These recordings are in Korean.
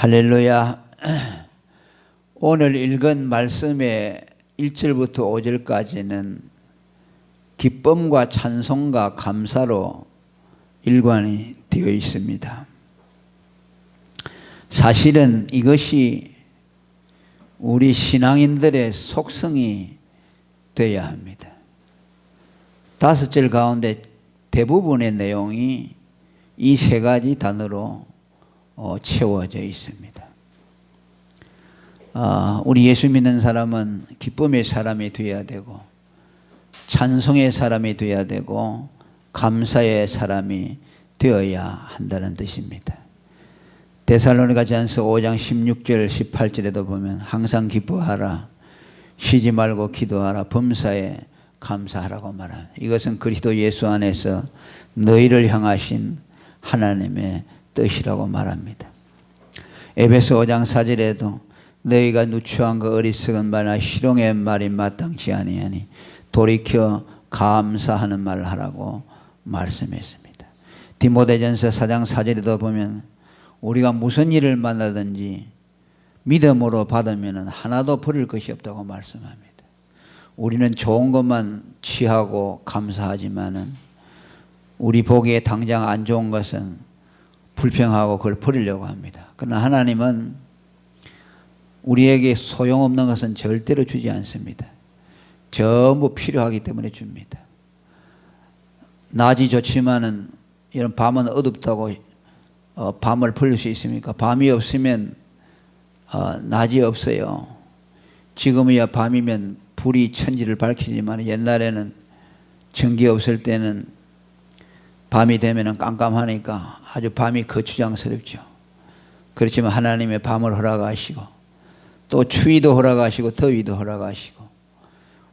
할렐루야. 오늘 읽은 말씀의 1절부터 5절까지는 기쁨과 찬송과 감사로 일관이 되어 있습니다. 사실은 이것이 우리 신앙인들의 속성이 되어야 합니다. 다섯 절 가운데 대부분의 내용이 이 세 가지 단어로 어, 채워져 있습니다. 아, 우리 예수 믿는 사람은 기쁨의 사람이 되어야 되고 찬송의 사람이 되어야 되고 감사의 사람이 되어야 한다는 뜻입니다. 데살로니가 전서 5장 16절 18절에도 보면 항상 기뻐하라 쉬지 말고 기도하라 범사에 감사하라고 말합니다. 이것은 그리스도 예수 안에서 너희를 향하신 하나님의 뜻이라고 말합니다. 에베소 5장 4절에도 너희가 누추한 그 어리석은 말이나 희롱의 말이 마땅치 아니하니 돌이켜 감사하는 말을 하라고 말씀했습니다. 디모데전서 4장 4절에도 보면 우리가 무슨 일을 만나든지 믿음으로 받으면 하나도 버릴 것이 없다고 말씀합니다. 우리는 좋은 것만 취하고 감사하지만은 우리 보기에 당장 안 좋은 것은 불평하고 그걸 버리려고 합니다. 그러나 하나님은 우리에게 소용없는 것은 절대로 주지 않습니다. 전부 필요하기 때문에 줍니다. 낮이 좋지만은 이런 밤은 어둡다고 어, 밤을 벌릴 수 있습니까? 밤이 없으면 어, 낮이 없어요. 지금이야 밤이면 불이 천지를 밝히지만 옛날에는 전기 없을 때는 밤이 되면 깜깜하니까 아주 밤이 거추장스럽죠. 그렇지만 하나님의 밤을 허락하시고 또 추위도 허락하시고 더위도 허락하시고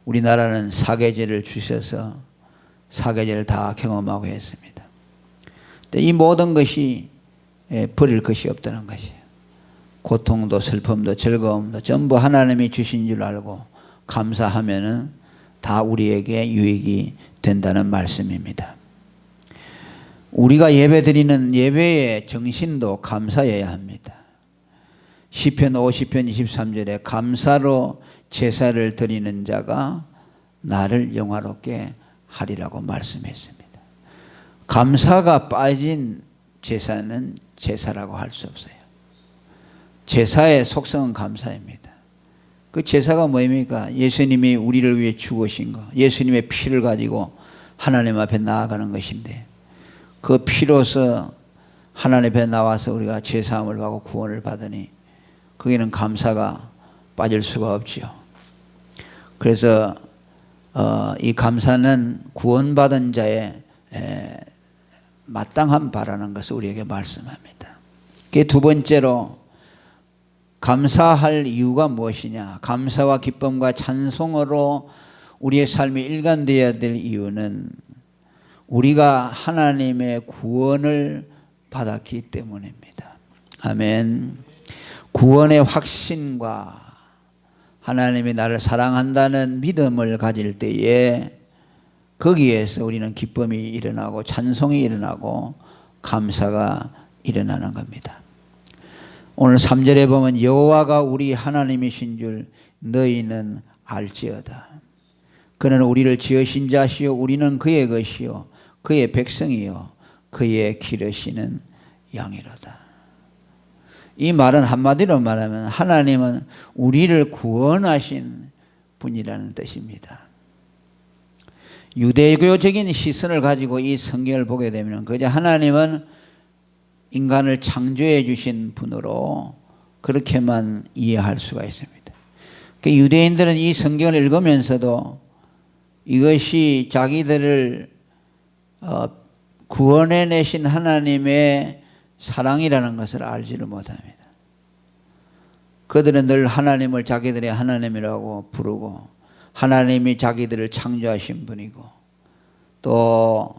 우리나라는 사계절을 주셔서 사계절을 다 경험하고 했습니다. 이 모든 것이 예, 버릴 것이 없다는 것이에요. 고통도 슬픔도 즐거움도 전부 하나님이 주신 줄 알고 감사하면은 다 우리에게 유익이 된다는 말씀입니다. 우리가 예배 드리는 예배의 정신도 감사해야 합니다. 시편 50편 23절에 감사로 제사를 드리는 자가 나를 영화롭게 하리라고 말씀했습니다. 감사가 빠진 제사는 제사라고 할 수 없어요. 제사의 속성은 감사입니다. 그 제사가 뭐입니까? 예수님이 우리를 위해 죽으신 거, 예수님의 피를 가지고 하나님 앞에 나아가는 것인데 그 피로서 하나님 앞에 나와서 우리가 죄사함을 받고 구원을 받으니 거기는 감사가 빠질 수가 없지요. 그래서 어, 이 감사는 구원받은 자의 에, 마땅한 바라는 것을 우리에게 말씀합니다. 두 번째로 감사할 이유가 무엇이냐? 감사와 기쁨과 찬송으로 우리의 삶이 일관되어야 될 이유는 우리가 하나님의 구원을 받았기 때문입니다. 아멘. 구원의 확신과 하나님이 나를 사랑한다는 믿음을 가질 때에 거기에서 우리는 기쁨이 일어나고 찬송이 일어나고 감사가 일어나는 겁니다. 오늘 3절에 보면 여호와가 우리 하나님이신 줄 너희는 알지어다. 그는 우리를 지으신 자시요 우리는 그의 것이요 그의 백성이요 그의 기르시는 양이로다. 이 말은 한마디로 말하면 하나님은 우리를 구원하신 분이라는 뜻입니다. 유대교적인 시선을 가지고 이 성경을 보게 되면 그저 하나님은 인간을 창조해 주신 분으로 그렇게만 이해할 수가 있습니다. 그 유대인들은 이 성경을 읽으면서도 이것이 자기들을 어, 구원해 내신 하나님의 사랑이라는 것을 알지를 못합니다. 그들은 늘 하나님을 자기들의 하나님이라고 부르고 하나님이 자기들을 창조하신 분이고 또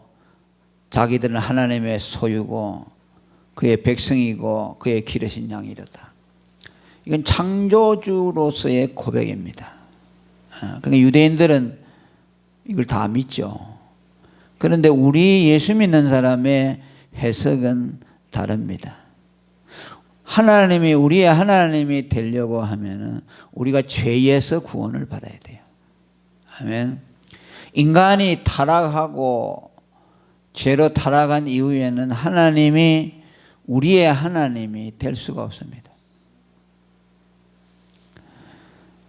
자기들은 하나님의 소유고 그의 백성이고 그의 기르신 양이로다. 이건 창조주로서의 고백입니다. 아, 그러니까 유대인들은 이걸 다 믿죠. 그런데 우리 예수 믿는 사람의 해석은 다릅니다. 하나님이 우리의 하나님이 되려고 하면은 우리가 죄에서 구원을 받아야 돼요. 아멘. 인간이 타락하고 죄로 타락한 이후에는 하나님이 우리의 하나님이 될 수가 없습니다.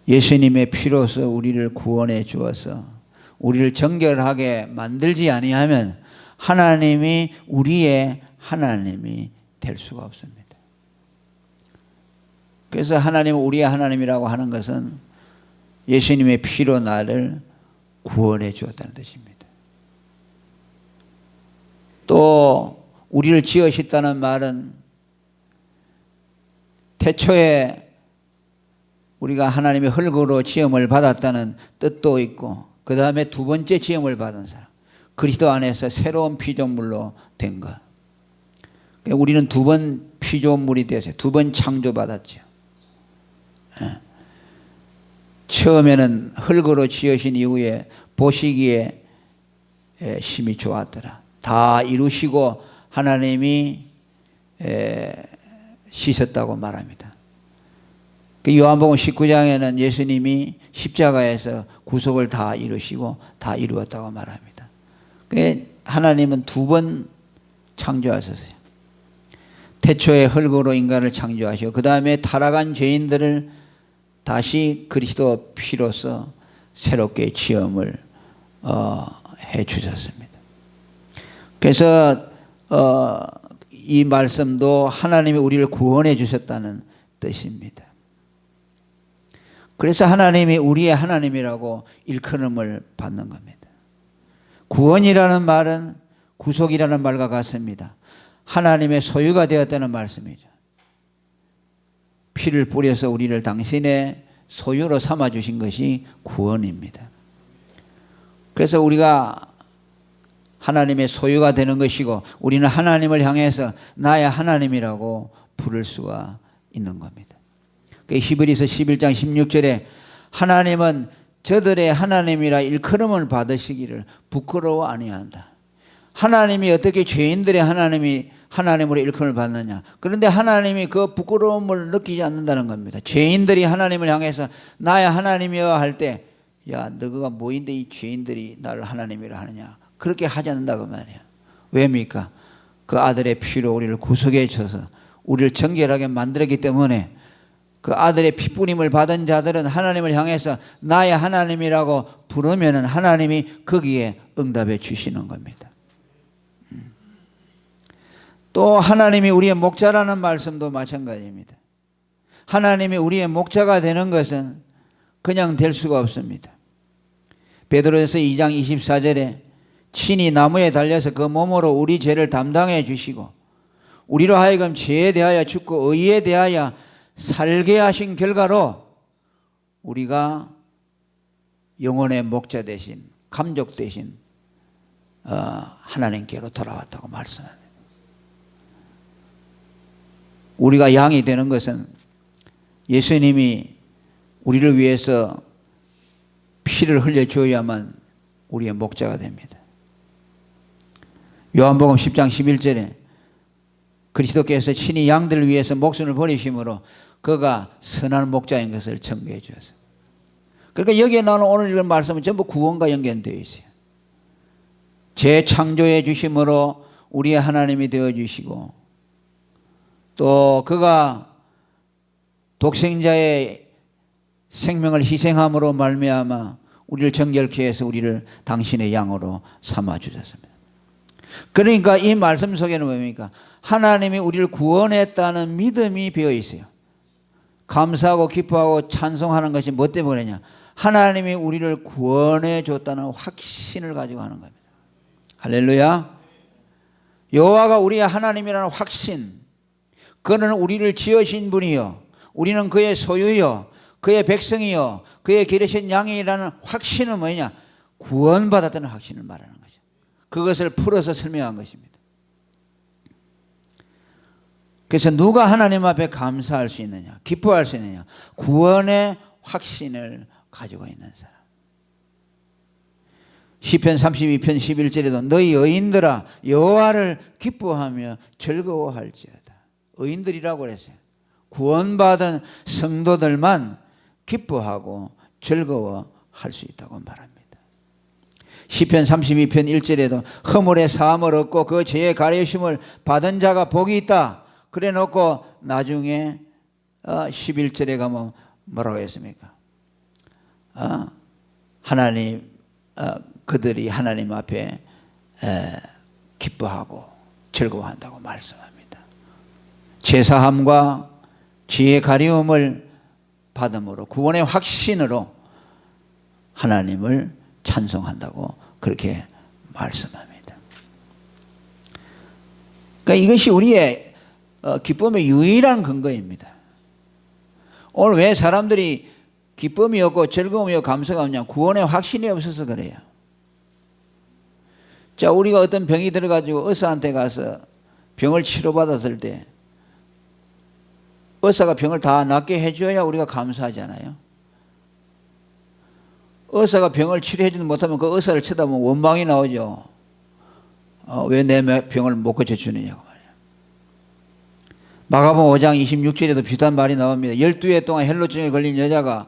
예수님의 피로서 우리를 구원해 주어서 우리를 정결하게 만들지 아니하면 하나님이 우리의 하나님이 될 수가 없습니다. 그래서 하나님은 우리의 하나님이라고 하는 것은 예수님의 피로 나를 구원해 주었다는 뜻입니다. 또 우리를 지으셨다는 말은 태초에 우리가 하나님의 흙으로 지음을 받았다는 뜻도 있고 그 다음에 두 번째 지음을 받은 사람 그리스도 안에서 새로운 피조물로 된 것. 그러니까 우리는 두 번 피조물이 되었어요. 두 번 창조받았죠. 예. 처음에는 흙으로 지으신 이후에 보시기에 에, 심히 좋았더라. 다 이루시고 하나님이 에, 씻었다고 말합니다. 그 요한복음 19장에는 예수님이 십자가에서 구속을 다 이루시고 다 이루었다고 말합니다. 그 하나님은 두 번 창조하셨어요. 태초에 흙으로 인간을 창조하시고 그 다음에 타락한 죄인들을 다시 그리스도 피로서 새롭게 지음을 어, 해 주셨습니다. 그래서 어, 이 말씀도 하나님이 우리를 구원해 주셨다는 뜻입니다. 그래서 하나님이 우리의 하나님이라고 일컬음을 받는 겁니다. 구원이라는 말은 구속이라는 말과 같습니다. 하나님의 소유가 되었다는 말씀이죠. 피를 뿌려서 우리를 당신의 소유로 삼아 주신 것이 구원입니다. 그래서 우리가 하나님의 소유가 되는 것이고 우리는 하나님을 향해서 나의 하나님이라고 부를 수가 있는 겁니다. 그 히브리서 11장 16절에 하나님은 저들의 하나님이라 일컬음을 받으시기를 부끄러워 아니한다. 하나님이 어떻게 죄인들의 하나님이 하나님으로 일컬음을 받느냐. 그런데 하나님이 그 부끄러움을 느끼지 않는다는 겁니다. 죄인들이 하나님을 향해서 나의 하나님이여 할 때, 야, 너가 뭐인데 이 죄인들이 나를 하나님이라 하느냐. 그렇게 하지 않는다고 말이야. 왜입니까? 그 아들의 피로 우리를 구속해 줘서 우리를 정결하게 만들었기 때문에 그 아들의 피뿌림을 받은 자들은 하나님을 향해서 나의 하나님이라고 부르면은 하나님이 거기에 응답해 주시는 겁니다. 음. 또 하나님이 우리의 목자라는 말씀도 마찬가지입니다. 하나님이 우리의 목자가 되는 것은 그냥 될 수가 없습니다. 베드로에서 2장 24절에 친히 나무에 달려서 그 몸으로 우리 죄를 담당해 주시고 우리로 하여금 죄에 대하여 죽고 의에 대하여 살게 하신 결과로 우리가 영혼의 목자 대신 감족 대신 어, 하나님께로 돌아왔다고 말씀합니다. 우리가 양이 되는 것은 예수님이 우리를 위해서 피를 흘려 주어야만 우리의 목자가 됩니다. 요한복음 10장 11절에 그리스도께서 친히 양들을 위해서 목숨을 버리심으로 그가 선한 목자인 것을 청구해 주었어요. 그러니까 여기에 나오는 오늘 이런 말씀은 전부 구원과 연결되어 있어요. 재창조해 주심으로 우리의 하나님이 되어 주시고 또 그가 독생자의 생명을 희생함으로 말미암아 우리를 정결케 해서 우리를 당신의 양으로 삼아 주셨습니다. 그러니까 이 말씀 속에는 뭡니까? 하나님이 우리를 구원했다는 믿음이 배어 있어요. 감사하고 기뻐하고 찬송하는 것이 뭐 때문에냐? 하나님이 우리를 구원해 줬다는 확신을 가지고 하는 겁니다. 할렐루야. 여호와가 우리의 하나님이라는 확신. 그는 우리를 지으신 분이요. 우리는 그의 소유요. 그의 백성이요. 그의 기르신 양이라는 확신은 뭐냐? 구원받았다는 확신을 말하는 거죠. 그것을 풀어서 설명한 것입니다. 그래서 누가 하나님 앞에 감사할 수 있느냐, 기뻐할 수 있느냐, 구원의 확신을 가지고 있는 사람. 시편 32편 11절에도 너희 의인들아 여호와를 기뻐하며 즐거워할지어다. 의인들이라고 그랬어요. 구원받은 성도들만 기뻐하고 즐거워할 수 있다고 말합니다. 시편 32편 1절에도 허물의 사함을 얻고 그 죄의 가려심을 받은 자가 복이 있다. 그래 놓고 나중에 11절에 가면 뭐라고 했습니까? 어, 하나님 어, 그들이 하나님 앞에 기뻐하고 즐거워한다고 말씀합니다. 제사함과 지혜 가리움을 받음으로 구원의 확신으로 하나님을 찬송한다고 그렇게 말씀합니다. 그러니까 이것이 우리의 어, 기쁨의 유일한 근거입니다. 오늘 왜 사람들이 기쁨이 없고 즐거움이 없고 감사가 없냐? 구원의 확신이 없어서 그래요. 자, 우리가 어떤 병이 들어가지고 의사한테 가서 병을 치료받았을 때 의사가 병을 다 낫게 해줘야 우리가 감사하잖아요. 의사가 병을 치료해주지 못하면 그 의사를 쳐다보면 원망이 나오죠. 어, 왜내 병을 못 고쳐주느냐고. 마가복 5장 26절에도 비슷한 말이 나옵니다. 12해 동안 헬로증에 걸린 여자가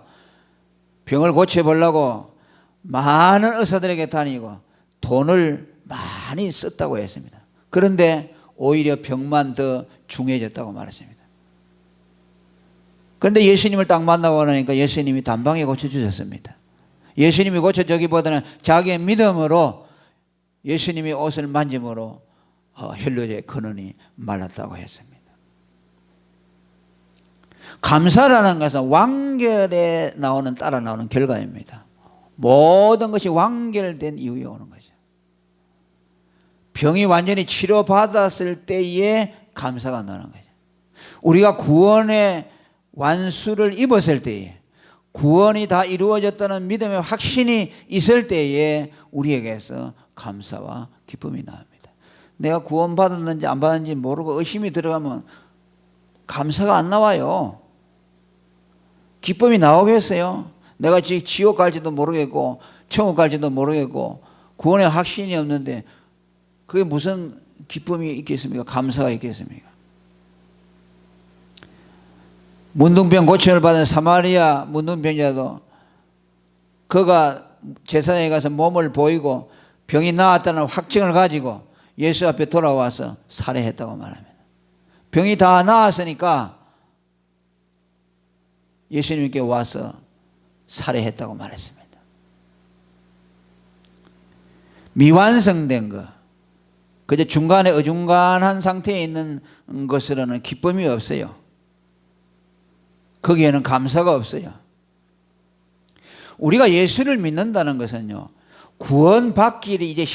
병을 고쳐보려고 많은 의사들에게 다니고 돈을 많이 썼다고 했습니다. 그런데 오히려 병만 더 중해졌다고 말했습니다. 그런데 예수님을 딱 만나고 나니까 예수님이 단방에 고쳐주셨습니다. 예수님이 고쳐주기보다는 자기의 믿음으로 예수님이 옷을 만짐으로 어, 혈류의 근원이 말랐다고 했습니다. 감사라는 것은 완결에 나오는 따라 나오는 결과입니다. 모든 것이 완결된 이후에 오는 거죠. 병이 완전히 치료받았을 때에 감사가 나는 거죠. 우리가 구원의 완수를 입었을 때에 구원이 다 이루어졌다는 믿음의 확신이 있을 때에 우리에게서 감사와 기쁨이 나옵니다. 내가 구원받았는지 안 받았는지 모르고 의심이 들어가면 감사가 안 나와요. 기쁨이 나오겠어요? 내가 지옥 갈지도 모르겠고 천국 갈지도 모르겠고 구원의 확신이 없는데 그게 무슨 기쁨이 있겠습니까? 감사가 있겠습니까? 문둥병 고침을 받은 사마리아 문둥병자도 그가 제사장에 가서 몸을 보이고 병이 나았다는 확증을 가지고 예수 앞에 돌아와서 살해했다고 말합니다. 병이 다 나았으니까 예수님께 와서 살해했다고 말했습니다. 미완성된 것, 그저 중간에 어중간한 상태에 있는 것으로는 기쁨이 없어요. 거기에는 감사가 없어요. 우리가 예수를 믿는다는 것은요, 구원받기를 이제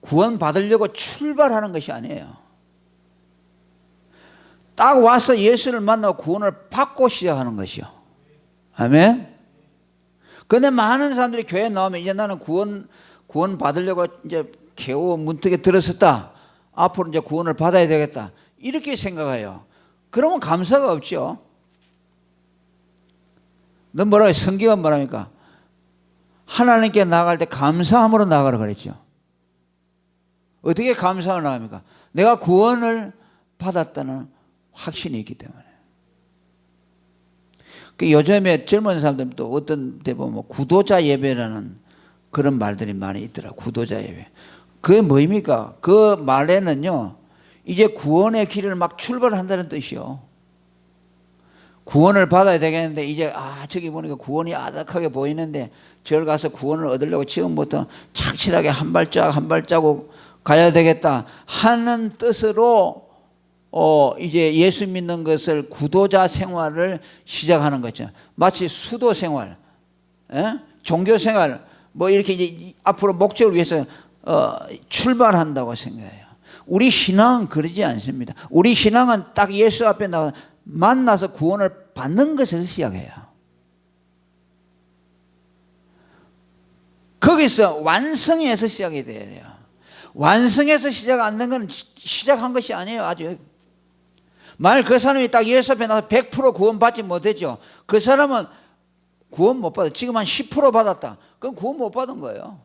구원받으려고 출발하는 것이 아니에요. 딱 와서 예수를 만나고 구원을 받고 시작하는 것이요. 아멘. 근데 많은 사람들이 교회 나오면 이제 나는 구원, 구원 받으려고 이제 겨우 문턱에 들었었다. 앞으로 이제 구원을 받아야 되겠다. 이렇게 생각해요. 그러면 감사가 없죠. 너 뭐라고 성경은 뭐랍니까? 하나님께 나갈 때 감사함으로 나가라 그랬죠. 어떻게 감사함으로 나갑니까? 내가 구원을 받았다는 확신이 있기 때문에. 그 요즘에 젊은 사람들도 어떤 데 보면 뭐 구도자 예배라는 그런 말들이 많이 있더라. 구도자 예배. 그게 뭐입니까? 그 말에는요, 이제 구원의 길을 막 출발한다는 뜻이요. 구원을 받아야 되겠는데 이제 아 저기 보니까 구원이 아득하게 보이는데 절 가서 구원을 얻으려고 지금부터 착실하게 한 발짝 한 발자국 가야 되겠다 하는 뜻으로 어 이제 예수 믿는 것을 구도자 생활을 시작하는 거죠. 마치 수도 생활, 에? 예? 종교 생활 뭐 이렇게 이제 앞으로 목적을 위해서 어 출발한다고 생각해요. 우리 신앙은 그러지 않습니다. 우리 신앙은 딱 예수 앞에 나와 만나서 구원을 받는 것에서 시작해요. 거기서 완성에서 시작이 돼야 돼요. 완성에서 시작 안된건 시작한 것이 아니에요. 아직. 만약 그 사람이 딱 예수 앞에 나서 100% 구원받지 못했죠. 그 사람은 구원 못 받아. 지금 한 10% 받았다. 그럼 구원 못 받은 거예요.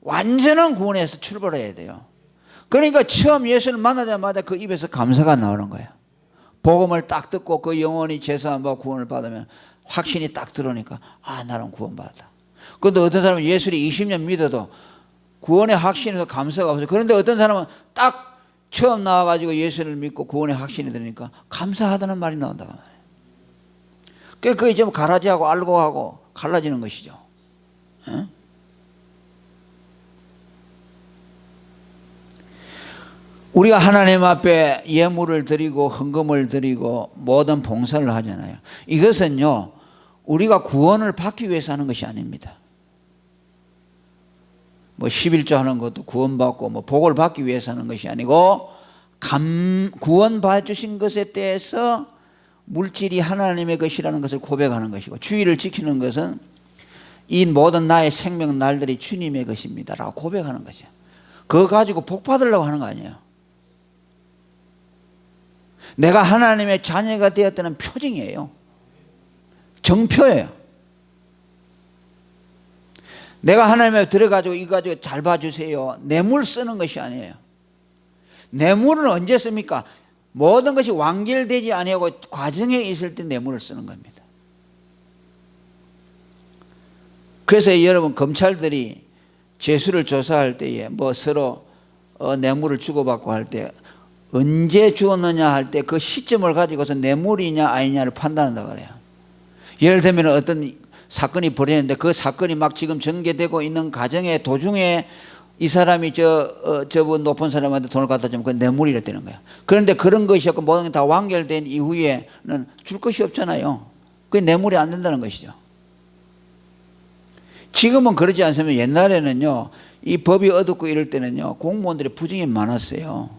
완전한 구원에서 출발해야 돼요. 그러니까 처음 예수를 만나자마자 그 입에서 감사가 나오는 거예요. 복음을 딱 듣고 그 영혼이 제사 안 받고 구원을 받으면 확신이 딱 들어오니까 아 나는 구원받았다. 근데 어떤 사람은 예수를 20년 믿어도 구원의 확신에서 감사가 없어요. 그런데 어떤 사람은 딱 처음 나와가지고 예수를 믿고 구원의 확신이 들으니까 감사하다는 말이 말이에요. 그게 그게 좀 가라지하고 알고 하고 갈라지는 것이죠. 응? 우리가 하나님 앞에 예물을 드리고 헌금을 드리고 모든 봉사를 하잖아요. 이것은요, 우리가 구원을 받기 위해서 하는 것이 아닙니다. 뭐 11조 하는 것도 구원받고 뭐 복을 받기 위해서 하는 것이 아니고 감 구원 받으신 것에 대해서 물질이 하나님의 것이라는 것을 고백하는 것이고 주의를 지키는 것은 이 모든 나의 생명 날들이 주님의 것입니다 라고 고백하는 거죠. 그거 가지고 복 받으려고 하는 거 아니에요. 내가 하나님의 자녀가 되었다는 표징이에요. 정표예요. 내가 하나님 앞에 들어가지고 이거 가지고 잘 봐주세요. 뇌물 쓰는 것이 아니에요. 뇌물은 언제 씁니까? 모든 것이 완결되지 아니하고 과정에 있을 때 뇌물을 쓰는 겁니다. 그래서 여러분 검찰들이 죄수를 조사할 때에 뭐 서로 어, 뇌물을 주고받고 할 때 언제 주었느냐 할 때 그 시점을 가지고서 뇌물이냐 아니냐를 판단한다 그래요. 예를 들면 어떤 사건이 벌어졌는데 그 사건이 막 지금 전개되고 있는 과정의 도중에 이 사람이 저 어, 저분 높은 사람한테 돈을 갖다 주면 그 뇌물이라 되는 거야. 그런데 그런 것이 없고 모든 게 다 완결된 이후에는 줄 것이 없잖아요. 그 뇌물이 안 된다는 것이죠. 지금은 그러지 않으면 옛날에는요 이 법이 어둡고 이럴 때는요 공무원들이 부정이 많았어요.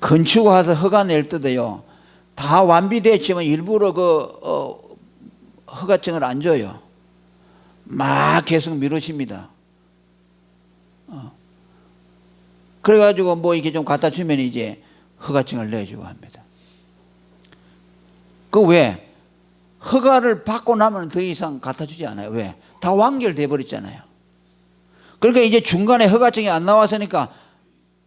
건축하다 허가 낼 때도요 다 완비됐지만 일부러 그 어, 허가증을 안 줘요. 막 계속 미루십니다. 어. 그래가지고 뭐 이렇게 좀 갖다 주면 이제 허가증을 내주고 합니다. 그 왜? 허가를 받고 나면 더 이상 갖다 주지 않아요. 왜? 다 완결돼 버렸잖아요. 그러니까 이제 중간에 허가증이 안 나왔으니까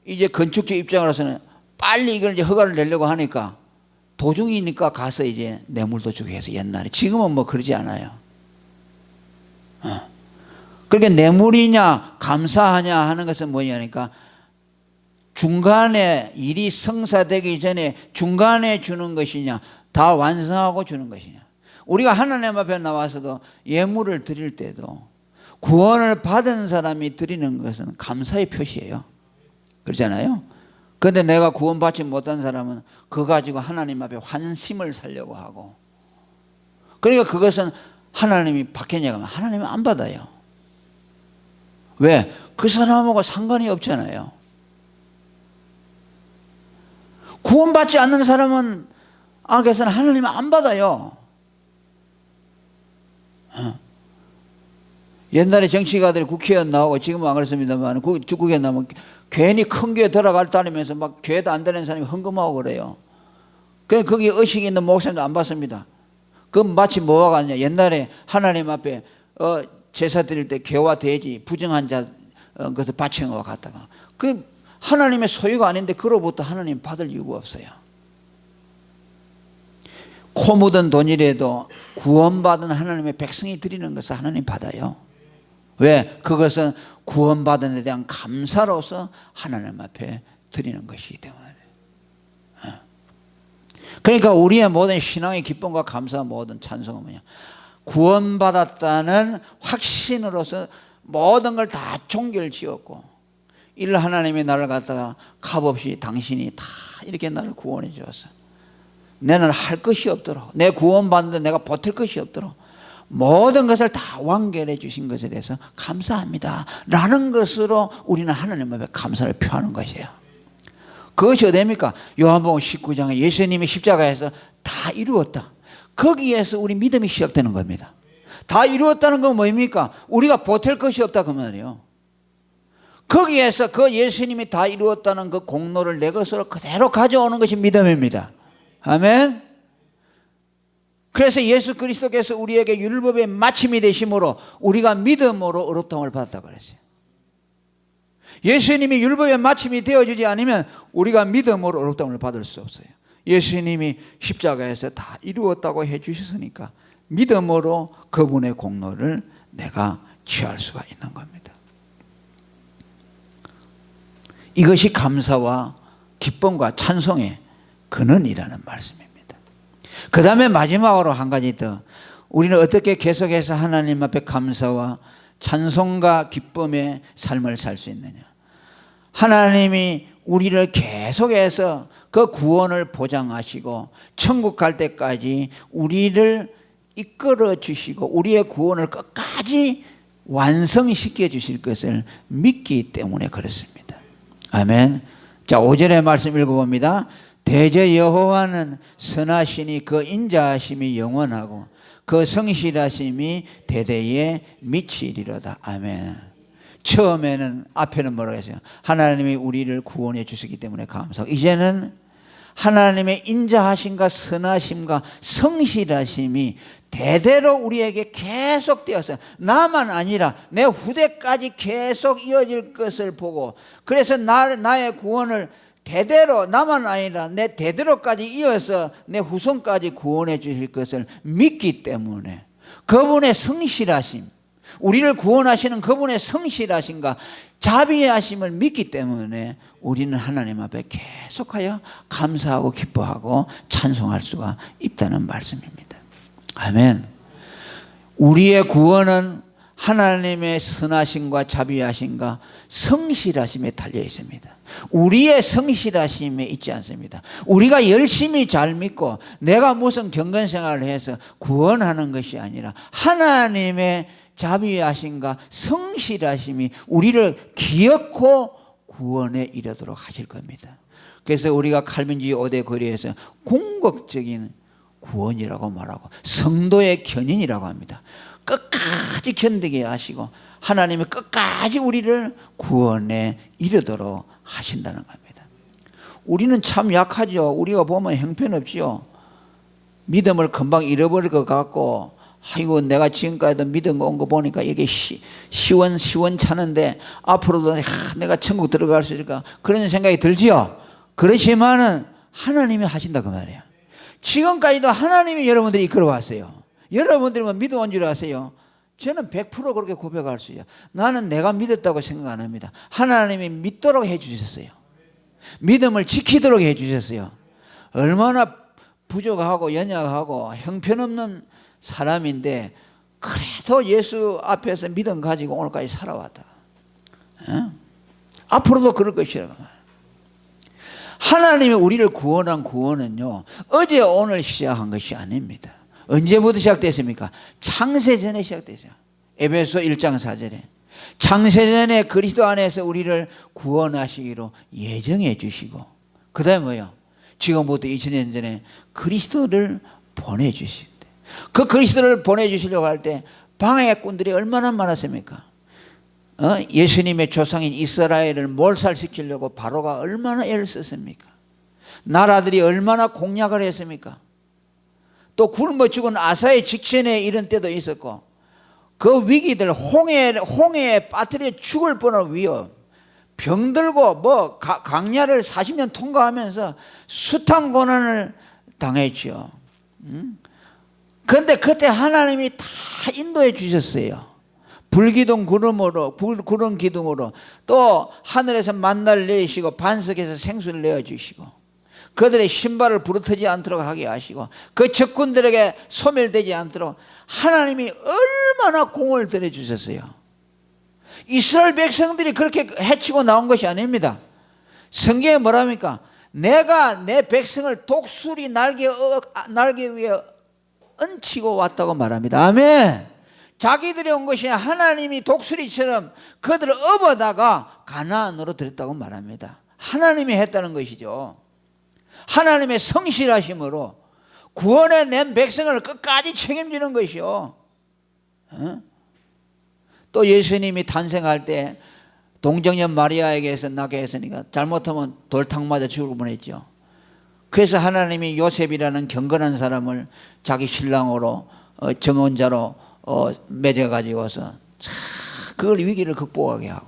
이제 건축주 입장으로서는 빨리 이걸 이제 허가를 내려고 하니까 도중이니까 가서 이제 뇌물도 주게 해서 옛날에 지금은 뭐 그러지 않아요. 어. 그러니까 뇌물이냐 감사하냐 하는 것은 뭐냐니까 중간에 일이 성사되기 전에 중간에 주는 것이냐 다 완성하고 주는 것이냐 우리가 하나님 앞에 나와서도 예물을 드릴 때도 구원을 받은 사람이 드리는 것은 감사의 표시예요. 그렇잖아요. 그런데 내가 구원받지 못한 사람은 그거 가지고 하나님 앞에 환심을 살려고 하고 그러니까 그것은 하나님이 받겠냐고 하면 하나님은 안 받아요. 왜? 그 사람하고 상관이 없잖아요. 구원받지 않는 사람은 악에서는 하나님은 안 받아요. 어. 옛날에 정치가들이 국회의원 나오고 지금은 안 그렇습니다만 중국에 나오면 괜히 큰 교회 들어갈 따르면서 막 교회도 안 되는 사람이 헌금하고 그래요. 그 거기 의식이 있는 목사님도 안 받습니다. 그 마치 뭐와 같냐? 옛날에 하나님 앞에 어, 제사 드릴 때 개와 돼지 부정한 자 어, 것을 바치는 것과 같다가 그 하나님의 소유가 아닌데 그로부터 하나님 받을 이유가 없어요. 코 묻은 돈이라도 구원받은 하나님의 백성이 드리는 것을 하나님 받아요. 왜? 그것은 구원받은 데 대한 감사로서 하나님 앞에 드리는 것이기 때문에. 어. 그러니까 우리의 모든 신앙의 기쁨과 감사 모든 찬송은 뭐냐? 구원받았다는 확신으로서 모든 걸 다 종결 지었고 일 하나님이 나를 갖다가 값없이 당신이 다 이렇게 나를 구원해 주었어. 내는 할 것이 없도록 내 구원받는데 내가 버틸 것이 없도록 모든 것을 다 완결해 주신 것에 대해서 감사합니다. 라는 것으로 우리는 하나님 앞에 감사를 표하는 것이에요. 그것이 어디입니까? 요한복음 19장에 예수님이 십자가에서 다 이루었다. 거기에서 우리 믿음이 시작되는 겁니다. 다 이루었다는 건 뭐입니까? 우리가 보탤 것이 없다 그 말이에요. 거기에서 그 예수님이 다 이루었다는 그 공로를 내 것으로 그대로 가져오는 것이 믿음입니다. 아멘. 그래서 예수 그리스도께서 우리에게 율법의 마침이 되심으로 우리가 믿음으로 어렵다움을 받았다고 그랬어요. 예수님이 율법의 마침이 되어주지 않으면 우리가 믿음으로 어렵다움을 받을 수 없어요. 예수님이 십자가에서 다 이루었다고 해 주셨으니까 믿음으로 그분의 공로를 내가 취할 수가 있는 겁니다. 이것이 감사와 기쁨과 찬송의 근원이라는 말씀입니다. 그 다음에 마지막으로 한 가지 더 우리는 어떻게 계속해서 하나님 앞에 감사와 찬송과 기쁨의 삶을 살 수 있느냐. 하나님이 우리를 계속해서 그 구원을 보장하시고 천국 갈 때까지 우리를 이끌어 주시고 우리의 구원을 끝까지 완성시켜 주실 것을 믿기 때문에 그렇습니다. 아멘. 자, 5절의 말씀 읽어봅니다. 대제 여호와는 선하시니 그 인자하심이 영원하고 그 성실하심이 대대에 미치리로다. 아멘. 처음에는 앞에는 뭐라고 했어요? 하나님이 우리를 구원해 주시기 때문에 감사하고 이제는 하나님의 인자하심과 선하심과 성실하심이 대대로 우리에게 계속 되어서 나만 아니라 내 후대까지 계속 이어질 것을 보고 그래서 나, 나의 구원을 대대로 나만 아니라 내 대대로까지 이어서 내 후손까지 구원해 주실 것을 믿기 때문에 그분의 성실하심 우리를 구원하시는 그분의 성실하심과 자비하심을 믿기 때문에 우리는 하나님 앞에 계속하여 감사하고 기뻐하고 찬송할 수가 있다는 말씀입니다. 아멘. 우리의 구원은 하나님의 선하심과 자비하심과 성실하심에 달려 있습니다. 우리의 성실하심에 있지 않습니다. 우리가 열심히 잘 믿고 내가 무슨 경건 생활을 해서 구원하는 것이 아니라 하나님의 자비하심과 성실하심이 우리를 기억고 구원에 이르도록 하실 겁니다. 그래서 우리가 칼빈주의 5대 거리에서 궁극적인 구원이라고 말하고 성도의 견인이라고 합니다. 끝까지 견디게 하시고 하나님이 끝까지 우리를 구원에 이르도록 하신다는 겁니다. 우리는 참 약하죠. 우리가 보면 형편없지요. 믿음을 금방 잃어버릴 것 같고 아이고 내가 지금까지도 믿음 온거 보니까 이게 시, 시원 시원찮은데 앞으로도 하, 내가 천국 들어갈 수 있을까 그런 생각이 들지요. 그렇지만은 하나님이 하신다 그 말이에요. 지금까지도 하나님이 여러분들이 이끌어 왔어요. 여러분들이 뭐 믿어 온 줄 아세요? 저는 100% 그렇게 고백할 수 있어요. 나는 내가 믿었다고 생각 안 합니다. 하나님이 믿도록 해 주셨어요. 믿음을 지키도록 해 주셨어요. 얼마나 부족하고 연약하고 형편없는 사람인데 그래도 예수 앞에서 믿음 가지고 오늘까지 살아왔다. 에? 앞으로도 그럴 것이라고. 하나님이 우리를 구원한 구원은요 어제 오늘 시작한 것이 아닙니다. 언제부터 시작됐습니까? 창세전에 시작됐어요. 에베소 1장 4절에 창세전에 그리스도 안에서 우리를 구원하시기로 예정해 주시고 그 다음에 뭐요? 지금부터 2000년 전에 그리스도를 보내주시고 그 그리스도를 보내주시려고 할 때 방해꾼들이 얼마나 많았습니까? 어? 예수님의 조상인 이스라엘을 몰살시키려고 바로가 얼마나 애를 썼습니까? 나라들이 얼마나 공략을 했습니까? 또 굶어 죽은 아사의 직전에 이런 때도 있었고 그 위기들 홍해 홍해에 빠뜨려 죽을 뻔한 위험 병들고 뭐 가, 강야를 40년 통과하면서 숱한 고난을 당했죠. 음? 그런데 그때 하나님이 다 인도해 주셨어요. 불기둥 구름으로 구름 기둥으로 또 하늘에서 만날 내리시고 반석에서 생수를 내어 주시고 그들의 신발을 부르트지 않도록 하게 하시고 그 적군들에게 소멸되지 않도록 하나님이 얼마나 공을 들여 주셨어요. 이스라엘 백성들이 그렇게 해치고 나온 것이 아닙니다. 성경에 뭐랍니까? 내가 내 백성을 독수리 날개 어, 날개 위에 얹히고 왔다고 말합니다. 아멘. 자기들이 온 것이 하나님이 독수리처럼 그들을 업어다가 가나안으로 들였다고 말합니다. 하나님이 했다는 것이죠. 하나님의 성실하심으로 구원해 낸 백성을 끝까지 책임지는 것이요. 어? 또 예수님이 탄생할 때 동정녀 마리아에게서 나게 했으니까 잘못하면 돌탕 맞아 죽을 뻔했죠. 그래서 하나님이 요셉이라는 경건한 사람을 자기 신랑으로 어, 정원자로 어, 맺어 가지고서 그걸 위기를 극복하게 하고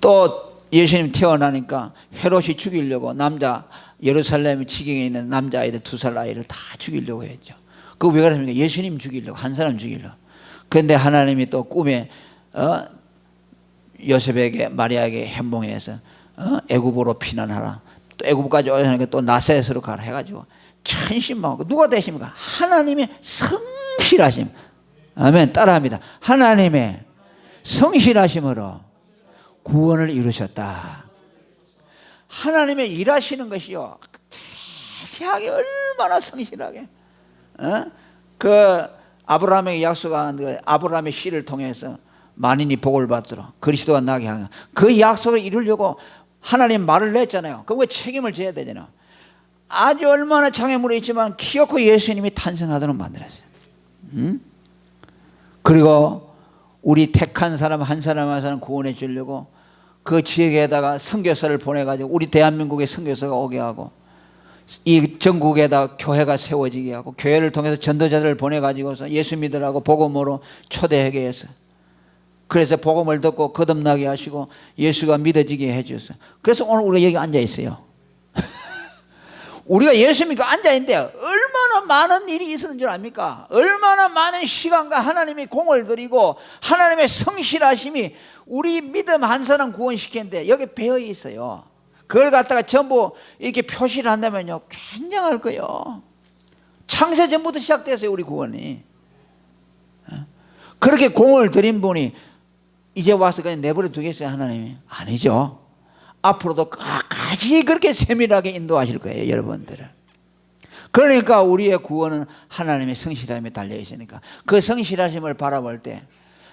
또 예수님 태어나니까 헤롯이 죽이려고 남자 예루살렘 지경에 있는 남자 아이들 두 살 아이를 다 죽이려고 했죠. 그왜 그랬습니까? 예수님 죽이려고 한 사람 죽이려고. 그런데 하나님이 또 꿈에 어? 요셉에게 마리아에게 현몽해서 어? 애굽으로 피난하라. 또 애굽까지 오니까 또 나사렛으로 가라 해가지고 천신만고 누가 되십니까? 하나님의 성실하심. 아멘. 따라합니다. 하나님의 성실하심으로 구원을 이루셨다. 하나님의 일하시는 것이요 세세하게 얼마나 성실하게 어? 그 아브라함에게 약속한 그 아브라함의 씨를 통해서 만인이 복을 받도록 그리스도가 나게 하는 그 약속을 이루려고 하나님 말을 냈잖아요. 그거 책임을 져야 되잖아요. 아주 얼마나 장애물이 있지만 키웠고 예수님이 탄생하도록 만들었어요. 음? 그리고 우리 택한 사람 한 사람 한 사람 구원해 주려고 그 지역에다가 선교사를 보내가지고 우리 대한민국에 선교사가 오게 하고 이 전국에다 교회가 세워지게 하고 교회를 통해서 전도자들을 보내가지고서 예수 믿으라고 복음으로 초대하게 해서 그래서 복음을 듣고 거듭나게 하시고 예수가 믿어지게 해주셨어요. 그래서 오늘 우리가 여기 앉아 있어요. 우리가 예수 믿고 앉아 있는데 얼마나 많은 일이 있었는 줄 압니까? 얼마나 많은 시간과 하나님이 공을 들이고 하나님의 성실하심이 우리 믿음 한 사람 구원시키는데 여기 배어 있어요. 그걸 갖다가 전부 이렇게 표시를 한다면요 굉장할 거예요. 창세 전부터 시작됐어요 우리 구원이. 어? 그렇게 공을 들인 분이 이제 와서 그냥 내버려 두겠어요 하나님이? 아니죠. 앞으로도 끝까지 그렇게 세밀하게 인도하실 거예요 여러분들을. 그러니까 우리의 구원은 하나님의 성실함에 달려 있으니까 그 성실하심을 바라볼 때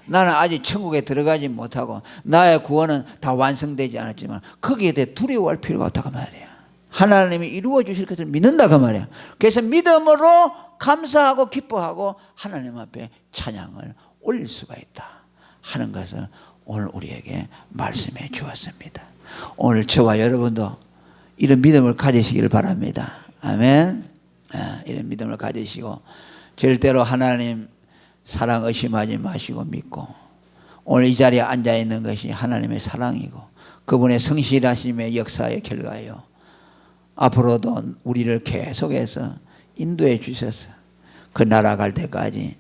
나는 아직 천국에 들어가지 못하고 나의 구원은 다 완성되지 않았지만 거기에 대해 두려워할 필요가 없다고 말이야. 하나님이 이루어 주실 것을 믿는다고 말이야. 그래서 믿음으로 감사하고 기뻐하고 하나님 앞에 찬양을 올릴 수가 있다 하는 것을 오늘 우리에게 말씀해 주었습니다. 오늘 저와 여러분도 이런 믿음을 가지시기를 바랍니다. 아멘. 아, 이런 믿음을 가지시고 절대로 하나님 사랑 의심하지 마시고 믿고 오늘 이 자리에 앉아 있는 것이 하나님의 사랑이고 그분의 성실하심의 역사의 결과예요. 앞으로도 우리를 계속해서 인도해 주셔서 그 나라 갈 때까지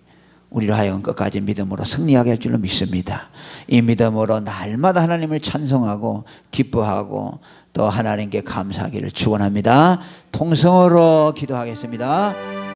우리를 하여금 끝까지 믿음으로 승리하게 할 줄로 믿습니다. 이 믿음으로 날마다 하나님을 찬송하고 기뻐하고 또 하나님께 감사하기를 축원합니다. 통성으로 기도하겠습니다.